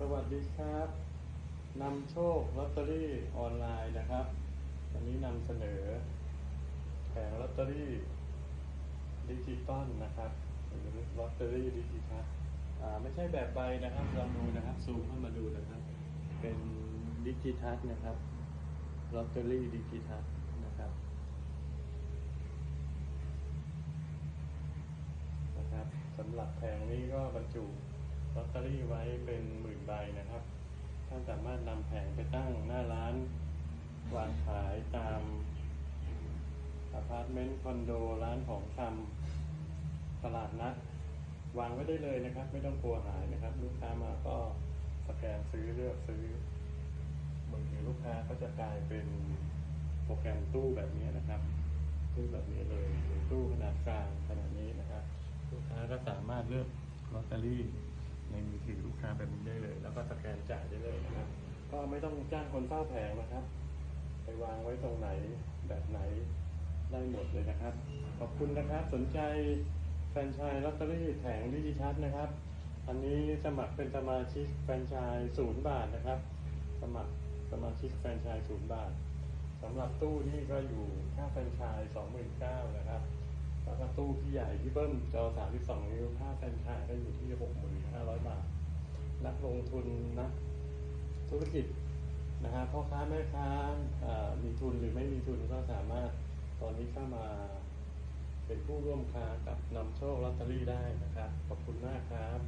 สวัสดีครับนำโชคลอตเตอรี่ออนไลน์นะครับ วันนี้นำเสนอแผงลอตเตอรี่ดิจิตอลนะครับหรือลอตเตอรี่ดิจิทัลอ่าไม่ใช่แบบใบนะครับลองดูนะครับซูมเข้ามาดูนะครับ เป็นดิจิทัลนะครับลอตเตอรี่ดิจิทัลนะครับนะครับสำหรับแผงนี้ก็บรรจุ ลอตเตอรี่ไว้เป็นหมื่นใบนะครับ ท่านสามารถนำแผงไปตั้งหน้าร้านวางขายตามอพาร์ตเมนต์คอนโดร้านของชำตลาดนัดวางไว้ได้เลยนะครับ ไม่ต้องกลัวหายนะครับ ลูกค้ามาก็สแกนซื้อเลือกซื้อมือถือลูกค้าก็จะกลายเป็นโปรแกรมตู้แบบนี้นะครับ ตู้แบบนี้เลยหรือตู้ขนาดกลางขนาดนี้นะครับ ลูกค้าก็สามารถเลือกลอตเตอรี่ ในมือถือลูกค้าแบบนี้ได้เลย แล้วก็สแกนจ่ายได้เลยนะครับ ก็ไม่ต้องจ้างคนเฝ้าแผงนะครับ ไปวางไว้ตรงไหนแบบไหนได้หมดเลยนะครับ ขอบคุณนะครับ สนใจแฟรนไชส์ลอตเตอรี่แผงดิจิทัลนะครับ อันนี้สมัครเป็นสมาชิกแฟรนไชส์ศูนย์บาทนะครับ สมัครสมาชิกแฟรนไชส์ศูนย์บาทสำหรับตู้นี่ก็อยู่ค่าแฟรนไชส์สองหมื่นเก้านะครับแล้วก็ตู้พี่ใหญ่พี่เบิ้มจอ32นิ้วค่าแฟรนไชส์ก็อยู่ที่65,000บาท นักลงทุนนักธุรกิจนะฮะพ่อค้าแม่ค้าอ่ามีทุนหรือไม่มีทุนก็สามารถตอนนี้เข้ามาเป็นผู้ร่วมค้ากับนำโชคลอตเตอรี่ได้นะครับ ขอบคุณมากครับ